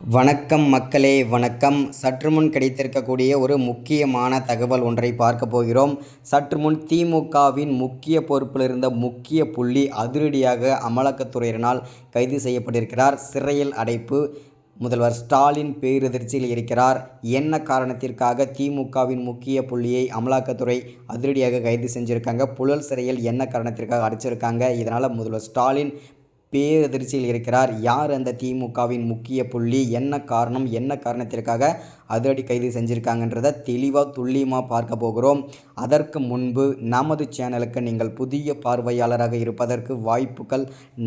வணக்கம் மக்களே வணக்கம். சற்று முன் கிடைத்திருக்கக்கூடிய ஒரு முக்கியமான தகவல் ஒன்றை பார்க்க போகிறோம். சற்று முன் திமுகவின் முக்கிய பொறுப்பில் இருந்த முக்கிய புள்ளி அதிரடியாக அமலாக்கத்துறையினால் கைது செய்யப்பட்டிருக்கிறார். சிறையில் அடைப்பு. முதல்வர் ஸ்டாலின் பேரதிர்ச்சியில் இருக்கிறார். என்ன காரணத்திற்காக திமுகவின் முக்கிய புள்ளியை அமலாக்கத்துறை அதிரடியாக கைது செஞ்சுருக்காங்க? புழல் சிறையில் என்ன காரணத்திற்காக அடைச்சிருக்காங்க? இதனால் முதல்வர் ஸ்டாலின் பேரதிர்ச்சியில் இருக்கிறார். யார் அந்த திமுகவின் முக்கிய புள்ளி? என்ன காரணம்? என்ன காரணத்திற்காக அதிரடி கைது செஞ்சுருக்காங்கன்றதை தெளிவாக துல்லியமாக பார்க்க போகிறோம். அதற்கு முன்பு நமது சேனலுக்கு நீங்கள் புதிய பார்வையாளராக இருப்பதற்கு வாய்ப்புகள்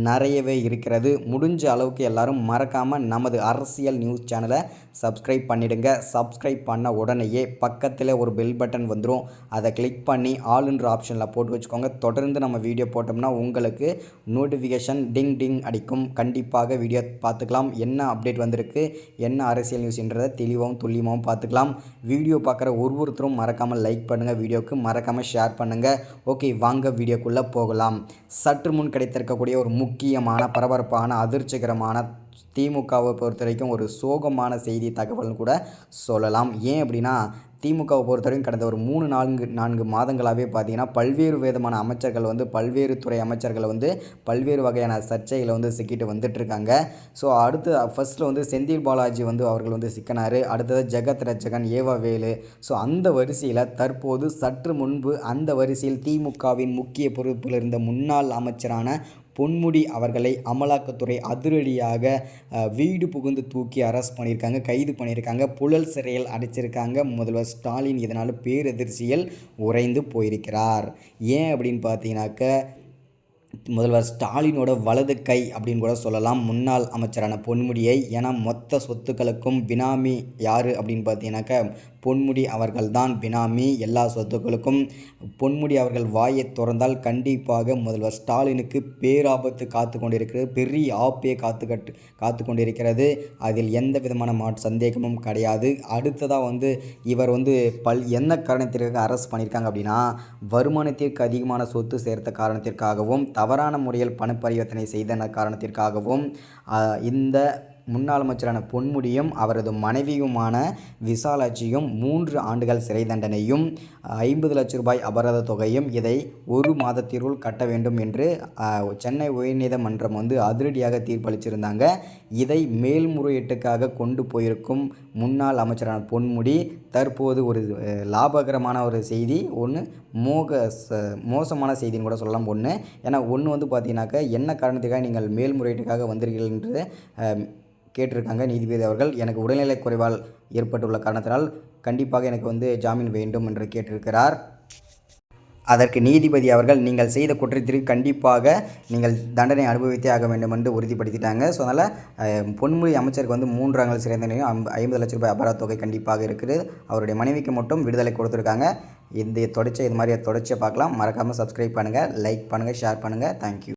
நிறையவே இருக்கிறது. முடிஞ்ச அளவுக்கு எல்லாரும் மறக்காமல் நமது அரசியல் நியூஸ் சேனலை சப்ஸ்கிரைப் பண்ணிடுங்க. சப்ஸ்கிரைப் பண்ண உடனேயே பக்கத்தில் ஒரு பெல் பட்டன் வந்துடும் அதை கிளிக் பண்ணி ஆளுன்ற ஆப்ஷனில் போட்டு வச்சுக்கோங்க. தொடர்ந்து நம்ம வீடியோ போட்டோம்னா உங்களுக்கு நோட்டிஃபிகேஷன் டிங் டிங் அடிக்கும். கண்டிப்பாக வீடியோ பார்த்துக்கலாம். என்ன அப்டேட் வந்திருக்கு? என்ன அரசியல் நியூஸ்ன்றதை தெளிவாகவும் துல்லியமாகவும் பார்த்துக்கலாம். வீடியோ பார்க்குற ஒவ்வொருத்தரும் மறக்காமல் லைக் பண்ணுங்கள் வீடியோவுக்கு மறக்காமல் ஷேர் பண்ணுங்கள் ஓகே வாங்க வீடியோக்குள்ளே போகலாம். சற்று முன் கிடைத்திருக்கக்கூடிய ஒரு முக்கியமான பரபரப்பான அதிர்ச்சிகரமான திமுகவை பொறுத்த வரைக்கும் ஒரு சோகமான செய்தி தகவல்னு கூட சொல்லலாம். ஏன் அப்படின்னா திமுகவை பொறுத்தவரைக்கும் கடந்த ஒரு மூணு நான்கு நான்கு மாதங்களாகவே பார்த்தீங்கன்னா பல்வேறு விதமான அமைச்சர்கள் வந்து பல்வேறு துறை அமைச்சர்கள் வந்து பல்வேறு வகையான சர்ச்சைகளை வந்து சிக்கிட்டு வந்துட்டுருக்காங்க. ஸோ அடுத்து ஃபஸ்ட்டில் வந்து செந்தில் பாலாஜி வந்து அவர்கள் வந்து சிக்கினார். அடுத்தது ஜெகத் ரச்சகன் ஏவா வேலு. ஸோ அந்த வரிசையில் தற்போது சற்று முன்பு அந்த வரிசையில் திமுகவின் முக்கிய பொறுப்பில் இருந்த முன்னாள் அமைச்சரான பொன்முடி அவர்களை அமலாக்கத்துறை அதிரடியாக வீடு புகுந்து தூக்கி அரெஸ்ட் பண்ணியிருக்காங்க கைது பண்ணியிருக்காங்க புழல் சிறையில் அடைச்சிருக்காங்க. முதல்வர் ஸ்டாலின் இதனால் பேரதிர்ச்சியில் உறைந்து போயிருக்கிறார். ஏன் அப்படின்னு பார்த்தீங்கன்னாக்க முதல்வர் ஸ்டாலினோட வலது கை அப்படின்னு கூட சொல்லலாம். முன்னாள் அமைச்சரான பொன்முடியை ஏன்னா மொத்த சொத்துக்களுக்கும் பினாமி யார் அப்படின்னு பார்த்தீங்கன்னாக்க பொன்முடி அவர்கள்தான் பினாமி. எல்லா சொத்துக்களுக்கும் பொன்முடி அவர்கள் வாயை திறந்தால் கண்டிப்பாக முதல்வர் ஸ்டாலினுக்கு பேராபத்து காத்து கொண்டிருக்கிறது பெரிய ஆப்பே காத்து கட்டு காத்து கொண்டிருக்கிறது அதில் எந்த விதமான மா சந்தேகமும் கிடையாது. அடுத்ததாக வந்து இவர் வந்து பல் என்ன காரணத்திற்காக அரெஸ்ட் பண்ணியிருக்காங்க அப்படின்னா வருமானத்திற்கு அதிகமான சொத்து சேர்த்த காரணத்திற்காகவும் தவறான முறையில் பண பரிவர்த்தனை செய்த காரணத்திற்காகவும் இந்த முன்னாள் அமைச்சரான பொன்முடியும் அவரது மனைவியுமான விசாலாட்சியும் மூன்று ஆண்டுகள் சிறை தண்டனையும் ஐம்பது லட்ச ரூபாய் அபராத தொகையும் இதை ஒரு மாதத்திற்குள் கட்ட வேண்டும் என்று சென்னை உயர்நீதிமன்றம் வந்து அதிரடியாக தீர்ப்பளிச்சிருந்தாங்க. இதை மேல்முறையீட்டுக்காக கொண்டு போயிருக்கும் முன்னாள் அமைச்சரான பொன்முடி தற்போது ஒரு லாபகரமான ஒரு செய்தி ஒன்று மோக ச மோசமான செய்தின்னு கூட சொல்லலாம் ஒன்று ஏன்னா ஒன்று வந்து பார்த்தீங்கன்னாக்கா என்ன காரணத்துக்காக நீங்கள் மேல்முறையீட்டுக்காக வந்தீர்கள் என்று கேட்டிருக்காங்க நீதிபதி அவர்கள். எனக்கு உடல்நிலை குறைவால் ஏற்பட்டுள்ள காரணத்தினால் கண்டிப்பாக எனக்கு வந்து ஜாமீன் வேண்டும் என்று கேட்டிருக்கிறார். அதற்கு நீதிபதி அவர்கள் நீங்கள் செய்த குற்றத்திற்கு கண்டிப்பாக நீங்கள் தண்டனை அனுபவித்தே ஆக வேண்டும் என்று உறுதிப்படுத்திட்டாங்க. ஸோ அதனால் பொன்மொழி அமைச்சருக்கு வந்து மூன்றாங்கள் சிறந்த தண்டனையும் ஐம்பது லட்ச ரூபாய் அபராத தொகை கண்டிப்பாக இருக்குது. அவருடைய மனைவிக்கு மட்டும் விடுதலை கொடுத்துருக்காங்க. இந்த தொடர்ச்சி இது மாதிரி தொடர்ச்சியை பார்க்கலாம். மறக்காமல் சப்ஸ்கிரைப் பண்ணுங்கள் லைக் பண்ணுங்கள் ஷேர் பண்ணுங்கள் தேங்க்யூ